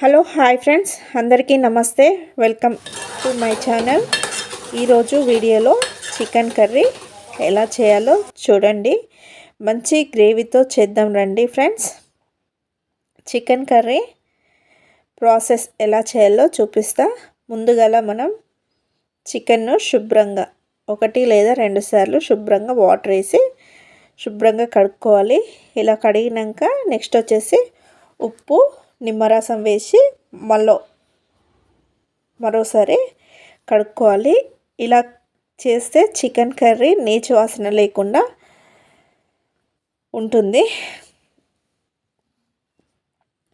Hello hi friends. అందరికీ నమస్తే. Welcome to my channel. ఈరోజు వీడియోలో చికెన్ కర్రీ ఎలా చేయాలో చూడండి. మంచి గ్రేవీతో చేద్దాం రండి ఫ్రెండ్స్. చికెన్ కర్రీ ప్రాసెస్ ఎలా చేయాలో చూపిస్తా. ముందుగా మనం చికెన్ను శుభ్రంగా ఒకటి లేదా రెండు సార్లు శుభ్రంగా వాటర్ వేసి శుభ్రంగా కడుక్కోవాలి. ఇలా కడిగినాక నెక్స్ట్ వచ్చేసి ఉప్పు నిమ్మరసం వేసి మళ్ళీ మరోసారి కడుక్కోవాలి. ఇలా చేస్తే చికెన్ కర్రీ నీచు వాసన లేకుండా ఉంటుంది.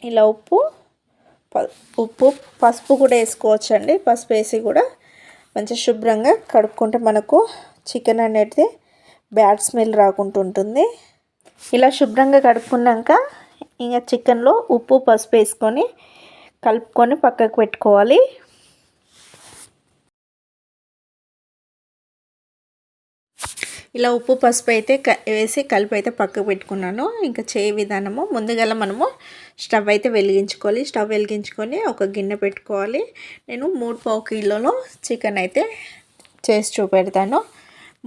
ఇలా ఉప్పు ఉప్పు పసుపు కూడా వేసుకోవచ్చండి. పసుపు వేసి కూడా మంచి శుభ్రంగా కడుక్కుంటే మనకు చికెన్ అనేది బ్యాడ్ స్మెల్ రాకుండా ఉంటుంది ఇలా శుభ్రంగా కడుక్కున్నాక ఇంకా చికెన్లో ఉప్పు పసుపు వేసుకొని కలుపుకొని పక్కకు పెట్టుకోవాలి. ఇలా ఉప్పు పసుపు అయితే వేసి కలిపి అయితే పక్కకు పెట్టుకున్నాను. ఇంకా చేయ విధానము ముందుగా మనము స్టవ్ అయితే వెలిగించుకోవాలి. స్టవ్ వెలిగించుకొని ఒక గిన్నె పెట్టుకోవాలి. నేను మూడు పావు కిలోలో చికెన్ అయితే చేసి చూపెడతాను.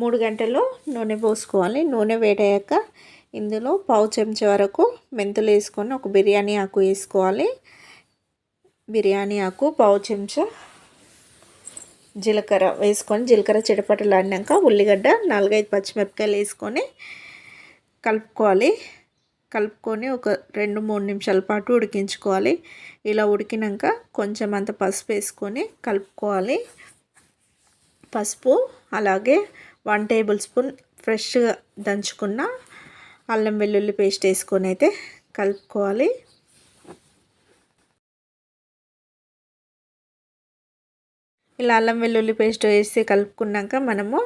మూడు గంటలు నూనె పోసుకోవాలి. నూనె వేడయ్యాక ఇందులో పావు చెంచా వరకు మెంతులు వేసుకొని ఒక బిర్యానీ ఆకు వేసుకోవాలి. బిర్యానీ ఆకు పావు చెంచా జీలకర్ర వేసుకొని జీలకర్ర చిటపటలాడినాక ఉల్లిగడ్డ నాలుగైదు పచ్చిమిరపకాయలు వేసుకొని కలుపుకోవాలి. కలుపుకొని ఒక రెండు మూడు నిమిషాల పాటు ఉడికించుకోవాలి. ఇలా ఉడికినాక కొంచెం అంత పసుపు వేసుకొని కలుపుకోవాలి. పసుపు అలాగే వన్ టేబుల్ స్పూన్ ఫ్రెష్గా దంచుకున్న అల్లం వెల్లుల్లి పేస్ట్ వేసుకొని అయితే కలుపుకోవాలి. ఇలా అల్లం వెల్లుల్లి పేస్ట్ వేసి కలుపుకున్నాక మనము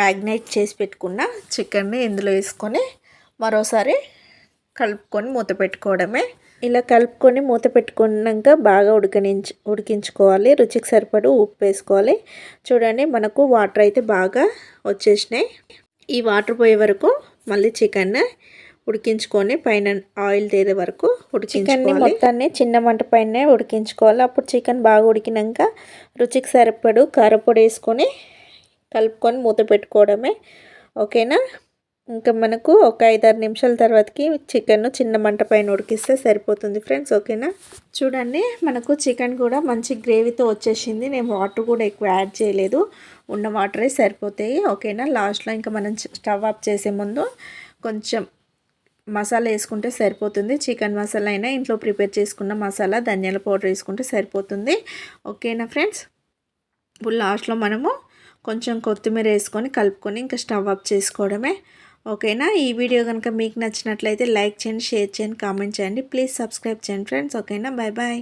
మ్యాగ్నేట్ చేసి పెట్టుకున్న చికెన్ని ఇందులో వేసుకొని మరోసారి కలుపుకొని మూత పెట్టుకోవడమే. ఇలా కలుపుకొని మూత పెట్టుకున్నాక బాగా ఉడకనించు ఉడికించుకోవాలి. రుచికి సరిపడు ఉప్పు వేసుకోవాలి. చూడండి మనకు వాటర్ అయితే బాగా వచ్చేసినాయి. ఈ వాటర్ పోయే వరకు మళ్ళీ చికెన్ ఉడికించుకొని పైన ఆయిల్ తేదే వరకు ఉడికించుకోవాలి. మొత్తాన్ని చిన్న మంట పైన ఉడికించుకోవాలి. అప్పుడు చికెన్ బాగా ఉడికినాక రుచికి సరిపడు కారపొడి వేసుకొని కలుపుకొని మూత పెట్టుకోవడమే. ఓకేనా? ఇంకా మనకు ఒక ఐదారు నిమిషాల తర్వాతకి చికెన్ చిన్న మంట పైన ఉడికిస్తే సరిపోతుంది ఫ్రెండ్స్ ఓకేనా? చూడండి మనకు చికెన్ కూడా మంచి గ్రేవీతో వచ్చేసింది. నేను వాటర్ కూడా ఎక్కువ యాడ్ చేయలేదు. ఉన్న వాటరే సరిపోతాయి ఓకేనా? లాస్ట్లో ఇంకా మనం స్టవ్ ఆఫ్ చేసే ముందు కొంచెం మసాలా వేసుకుంటే సరిపోతుంది. చికెన్ మసాలా అయినా ఇంట్లో ప్రిపేర్ చేసుకున్న మసాలా ధనియాల పౌడర్ వేసుకుంటే సరిపోతుంది. ఓకేనా ఫ్రెండ్స్? ఇప్పుడు లాస్ట్లో మనము కొంచెం కొత్తిమీర వేసుకొని కలుపుకొని ఇంకా స్టవ్ ఆఫ్ చేసుకోవడమే. ఓకేనా? ఈ వీడియో కనుక మీకు నచ్చినట్లయితే లైక్ చేయండి షేర్ చేయండి కామెంట్ చేయండి. ప్లీజ్ సబ్స్క్రైబ్ చేయండి ఫ్రెండ్స్. ఓకేనా? Bye bye